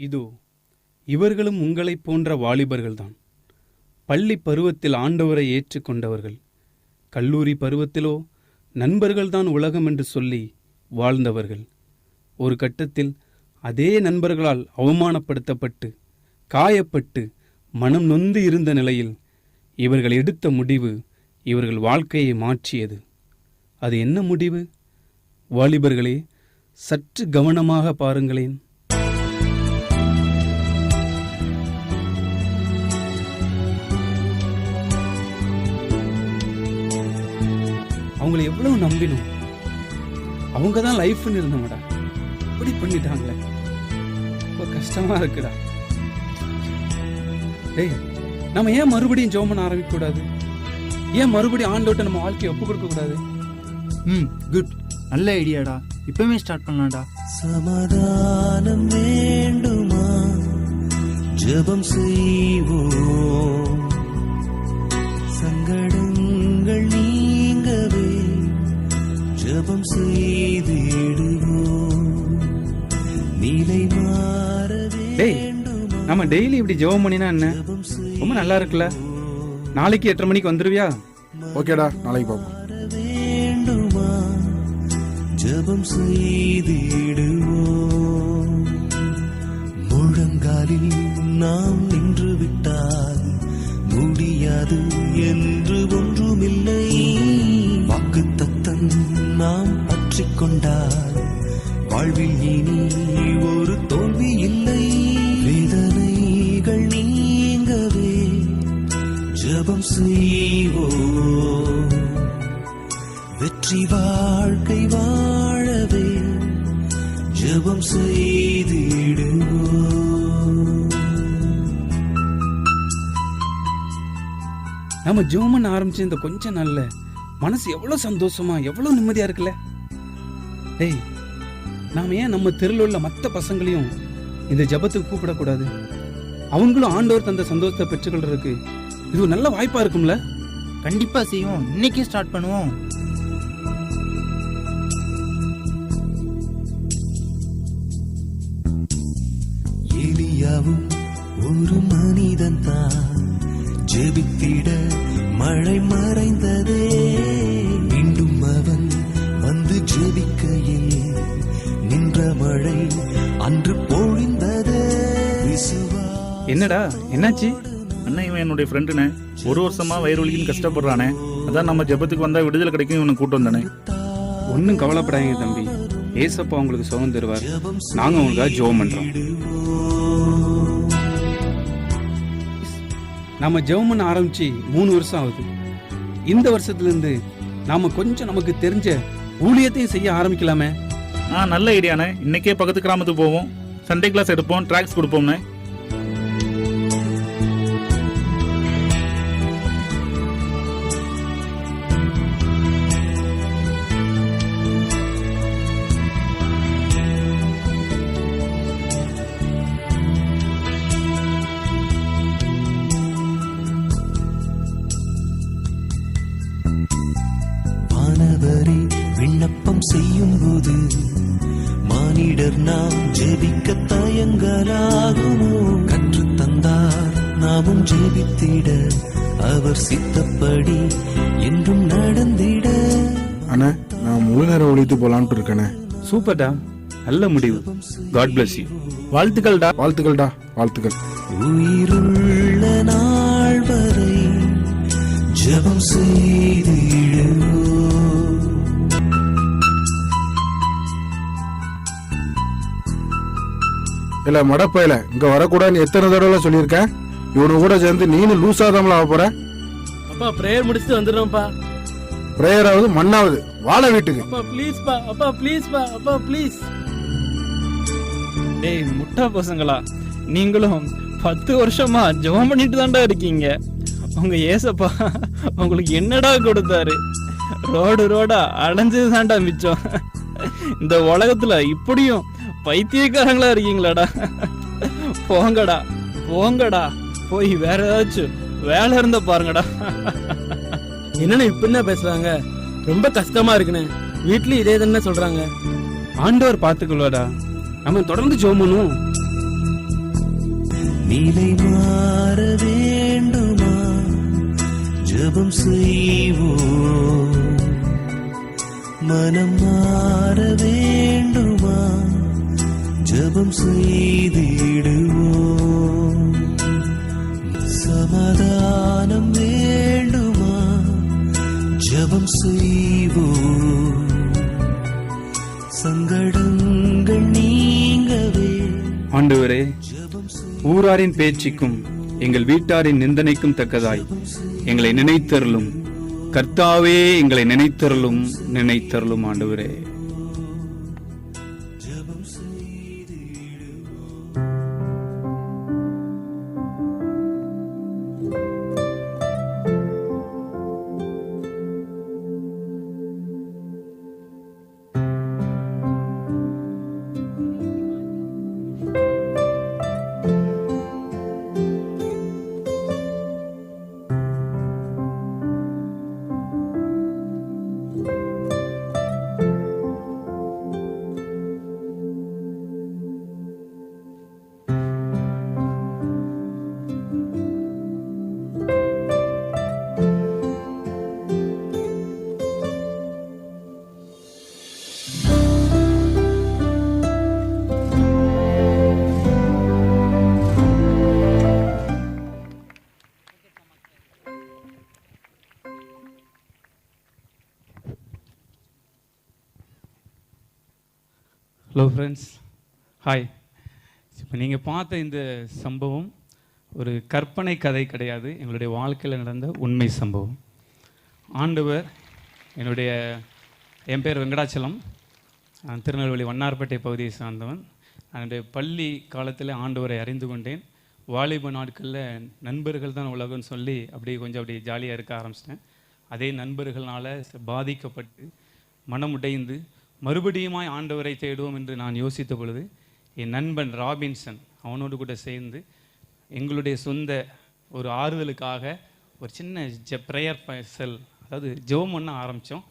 இதோ இவர்களும் உங்களைப் போன்ற வாலிபர்கள்தான். பள்ளி பருவத்தில் ஆண்டவரை ஏற்றுக்கொண்டவர்கள் கல்லூரி பருவத்திலோ நண்பர்கள்தான் உலகம் என்று சொல்லி வாழ்ந்தவர்கள். ஒரு கட்டத்தில் அதே நண்பர்களால் அவமானப்படுத்தப்பட்டு காயப்பட்டு மனம் நொந்து இருந்த நிலையில் இவர்கள் எடுத்த முடிவு இவர்கள் வாழ்க்கையை மாற்றியது. அது என்ன முடிவு? வாலிபர்களே சற்று கவனமாக பாருங்களேன். அவங்கள எவ்வளவு நம்பினோம்? அவங்க தான் லைஃப்னு இருந்தவங்கடா. இப்படி பண்ணிட்டாங்களே. ரொம்ப கஷ்டமா இருக்குடா. டேய் நம்ம ஏன் மறுபடியும் ஜெபம் பண்ண ஆரம்பிக்க கூடாது ஏன் மறுபடியும் ஆண்டோட்ட நம்ம வாழ்க்கையை ஒப்பு கொடுக்க கூடாது ம் குட் நல்ல ஐடியாடா. இப்பவே ஸ்டார்ட் பண்ணலாம்டா. சமாதானம் வேண்டுமா? ஜெபம் செய்வோம். ஜெபம் செய்திடுவோம். நிலை மாற நம்ம டெய்லி இப்படி ஜெபம் பண்ணினா என்ன? ரொம்ப நல்லா இருக்குல்ல? நாளைக்கு எட்டரை மணிக்கு வந்துருவியா? ஓகேடா நாளைக்கு பார்ப்போம் ஜெபம் செய்திடுவோம். கொண்டால் வாழ்வில் இனி ஒரு தோல்வி இல்லை. வேதனைகள் நீங்கவே ஜெபம் செய்வோ. வெற்றி வாழ்க்கை வாழவே ஜெபம் செய்திடுவோ. நம்ம ஜெபம் ஆரம்பிச்சு ஆரம்பிச்ச இந்த கொஞ்ச நாள்ல மனசு எவ்வளவு சந்தோஷமா எவ்வளவு நிம்மதியா இருக்குல்ல? டேய் நாம ஏன் நம்ம தெருவில் உள்ள மற்ற பசங்களையும் இந்த ஜெபத்துக்கு கூப்பிடக்கூடாது? அவங்களும் ஆண்டவர் தந்த சந்தோஷத்தை பெற்றுக்கொள்றதுக்கு இது ஒரு நல்ல வாய்ப்பா இருக்கும்ல? கண்டிப்பா செய்வோம் இன்னைக்கே ஸ்டார்ட் பண்ணுவோம். எலியாவும் ஒரு மனிதன் தான் ஜெபித்திட மழை மறைந்ததே. ஜெபிக்கையில் நின்ற மழை அன்று பொழிந்ததே. என்னடா என்னாச்சு? அண்ணன் இவன் என்னுடைய ஃப்ரெண்டுனே ஒரு வருஷமா வயிறு வலிக்குன்னு கஷ்டப்படுறானே. அதான் நம்ம ஜெபத்துக்கு வந்தா விடுதலை கிடைக்கும் இவனை கூட்டு வந்தானே. ஒன்றும் கவலைப்படாதீங்க தம்பி. ஏசப்பா உங்களுக்கு சுகம் தருவார். நாங்க உங்களுக்காக ஜெபம் பண்றோம். நம்ம ஜெபம் பண்ண ஆரம்பிச்சு மூணு வருஷம் ஆகுது. இந்த வருஷத்துல இருந்து நாம கொஞ்சம் நமக்கு தெரிஞ்ச ஊழியத்தையும் செய்ய ஆரம்பிக்கலாமே. ஆ நல்ல ஐடியாண்ணே. இன்னைக்கே பக்கத்து கிராமத்துக்கு போவோம். சண்டே கிளாஸ் எடுப்போம். ட்ராக்ஸ் கொடுப்போம்ண்ணே. ஜெபிக்க தயங்கலாகுமோ கற்று தந்தார் நாமும் ஜெபித்திட அவர் சித்தப்படி என்றும் நடந்திட. அண்ணே நான் முழு நேரம் ஒழித்து போலான்ட்டு இருக்கேனே. சூப்பர்டா நல்ல முடிவு. காட் bless யூ வாழ்த்துக்கள்டா வாழ்த்துக்கள்டா வாழ்த்துக்கள் உயிருள்ள நாள் வரை ஜெபம் செய்திடுவோம் இல்ல மடப்பையில. இங்க வரக்கூடாதுன்னு எத்தனை தடவை சொல்லியிருக்கேன்? இவனு கூட சேர்ந்து நீனும் லூசா தான் ஆக போற. அப்பா பிரேயர் முடிச்சுட்டு வந்துடுறோம்ப்பா பிரேயராவது மண்ணாவது. வாழ வீட்டுக்கு. அப்பா ப்ளீஸ்ப்பா அப்பா ப்ளீஸ்ப்பா அப்பா ப்ளீஸ் டேய் முட்டா பசங்களா. நீங்களும் பத்து வருஷமா ஜெபம் பண்ணிட்டு தான்டா இருக்கீங்க. உங்க ஏசப்பா உங்களுக்கு என்னடா கொடுத்தாரு? ரோடு ரோடா அடைஞ்சது தான்டா மிச்சம். இந்த உலகத்துல இப்படியும் பைத்தியக்காரங்களா இருக்கீங்களாடா? போங்கடா போங்கடா. போய் வேற ஏதாச்சும் வேலை இருந்தா பாருங்கடா. என்னண்ணே இப்ப என்ன பேசுறாங்க? ரொம்ப கஷ்டமா இருக்குண்ணே. வீட்லயும் இதே தானே சொல்றாங்க. ஆண்டவர் பார்த்துக்கொள்வாடா நம்ம தொடர்ந்து ஜெபம் பண்ணுவோம் நிலை மாற வேண்டுமா? ஜெபம் செய்வோம். மனம் மாற வேண்டுமா? ஜெபம் செய்திடுவோம். சமாதானம் வேண்டுமா? ஜெபம் செய்வோம். சங்கடங்கள் நீங்கவே. ஆண்டவரே ஊராரின் பேச்சுக்கும் எங்கள் வீட்டாரின் நிந்தனைக்கும் தக்கதாய் எங்களை நினைத்தருளும். கர்த்தாவே எங்களை நினைத்தருளும் நினைத்தருளும் ஆண்டவரே. ஹலோ ஃப்ரெண்ட்ஸ் ஹாய் இப்போ நீங்கள் பார்த்த இந்த சம்பவம் ஒரு கற்பனை கதை கிடையாது. எங்களுடைய வாழ்க்கையில் நடந்த உண்மை சம்பவம். ஆண்டவர் என்னுடைய என் பேர் வெங்கடாச்சலம். நான் திருநெல்வேலி வண்ணார்பேட்டை பகுதியை சார்ந்தவன். என்னுடைய பள்ளி காலத்தில் ஆண்டவரை அறிந்து கொண்டேன். வாலிப நாட்களில் நண்பர்கள் தான் உலகம்னு சொல்லி அப்படியே கொஞ்சம் அப்படியே ஜாலியாக இருக்க ஆரம்பிச்சிட்டேன். அதே நண்பர்களால் பாதிக்கப்பட்டு மனமுடைந்து மறுபடியுமாய் ஆண்டவரை தேடுவோம் என்று நான் யோசித்த பொழுது என் நண்பன் ராபின்சன் அவனோடு கூட சேர்ந்து எங்களுடைய சொந்த ஒரு ஆறுதலுக்காக ஒரு சின்ன ஜ ப்ரேயர் செல் அதாவது ஜெபம் பண்ண ஆரம்பித்தோம்.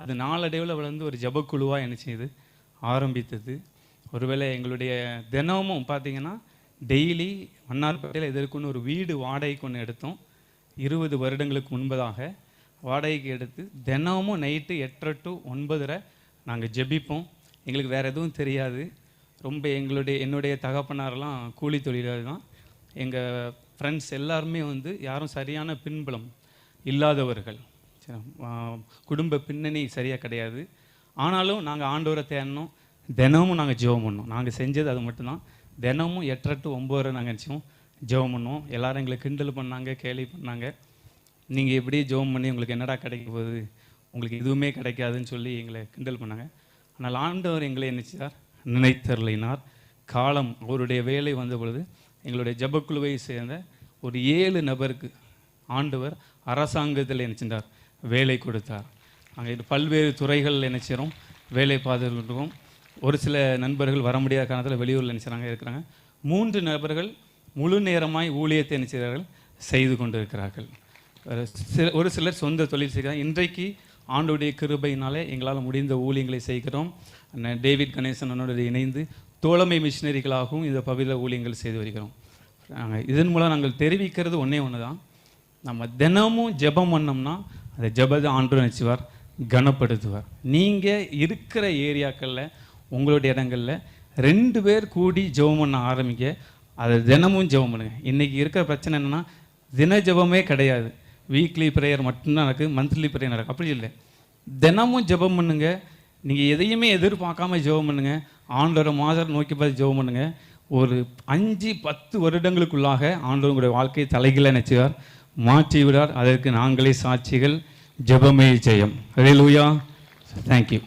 அது நாளடைவில் வளர்ந்து ஒரு ஜபக்குழுவாக என்ன செய்யுது ஆரம்பித்தது. ஒருவேளை எங்களுடைய தினமும் பார்த்தீங்கன்னா டெய்லி மன்னார்பேட்டையில் இதற்குன்னு ஒரு வீடு வாடகைக்கு ஒன்று எடுத்தோம். இருபது வருடங்களுக்கு முன்பதாக வாடகைக்கு எடுத்து தினமும் நைட்டு எட்டரை டு ஒன்பதரை நாங்கள் ஜெபிப்போம். எங்களுக்கு வேறு எதுவும் தெரியாது. ரொம்ப எங்களுடைய என்னுடைய தகப்பனாரெலாம் கூலி தொழிலாளி தான். எங்கள் ஃப்ரெண்ட்ஸ் எல்லாருமே வந்து யாரும் சரியான பின்புலம் இல்லாதவர்கள். குடும்ப பின்னணி சரியாக கிடையாது. ஆனாலும் நாங்கள் ஆண்டோரை தேடணும். தினமும் நாங்கள் ஜெபம் பண்ணோம் நாங்கள் செஞ்சது அது மட்டும்தான். தினமும் எட்டரை டு ஒம்பது நாங்கள் நினச்சோம் ஜெபம் பண்ணோம் எல்லோரும் எங்களை கிண்டல் பண்ணாங்க கேலி பண்ணாங்க. நீங்கள் எப்படி ஜெபம் பண்ணி உங்களுக்கு என்னடா கிடைக்க போகுது? உங்களுக்கு எதுவுமே கிடைக்காதுன்னு சொல்லி எங்களை கிண்டல் பண்ணாங்க. ஆனால் ஆண்டவர் எங்களை என்னச்சார் நினைத்தருளினார். காலம் அவருடைய வேலை வந்த பொழுது எங்களுடைய ஜெபக்குழுவை சேர்ந்த ஒரு ஏழு நபருக்கு ஆண்டவர் அரசாங்கத்தில் நினைச்சிருந்தார் வேலை கொடுத்தார். அங்கே பல்வேறு துறைகள் நினைச்சிரும் வேலை பார்த்துருக்கோம் ஒரு சில நண்பர்கள் வர முடியாத காரணத்தில் வெளியூரில் நினைச்சாங்க இருக்கிறாங்க. மூன்று நபர்கள் முழு நேரமாய் ஊழியத்தை நினைச்சார்கள் செய்து கொண்டிருக்கிறார்கள். சில- ஒரு சிலர் சொந்த தொழில் செய்கிறாங்க. இன்றைக்கு ஆண்டுடைய கிருபையினாலே எங்களால் முடிந்த ஊழியங்களை செய்கிறோம். டேவிட் கணேசன் இணைந்து தோழமை மிஷினரிகளாகவும் இந்த பகுதியில் ஊழியங்கள் செய்து வருகிறோம். நாங்கள் இதன் மூலம் நாங்கள் தெரிவிக்கிறது ஒன்றே ஒன்று தான் நம்ம தினமும் ஜெபம் பண்ணோம்னா அந்த ஜெபத்தை ஆண்டு நினச்சிவார் கனப்படுத்துவார். நீங்கள் இருக்கிற ஏரியாக்களில் உங்களுடைய இடங்களில் ரெண்டு பேர் கூடி ஜெபம் பண்ண ஆரம்பிக்க அதை தினமும் ஜெபம் பண்ணுங்க. இன்றைக்கி இருக்கிற பிரச்சனை என்னென்னா தின ஜெபமே கிடையாது. வீக்லி ப்ரேயர் மட்டும்தான் நடக்குது மந்த்லி ப்ரேயர் நடக்கும் அப்படி இல்லை. தினமும் ஜெபம் பண்ணுங்க. நீங்கள் எதையுமே எதிர்பார்க்காம ஜெபம் பண்ணுங்க. ஆண்டோரை மாதம் நோக்கி பார்த்து ஜெபம் பண்ணுங்க. ஒரு அஞ்சு பத்து வருடங்களுக்குள்ளாக ஆண்டவங்களுடைய வாழ்க்கையை தலைகீழ நினைச்சார் மாற்றி விடார் அதற்கு நாங்களே சாட்சிகள் ஜெபமே ஜெயம் ஹalleluya தேங்க்யூ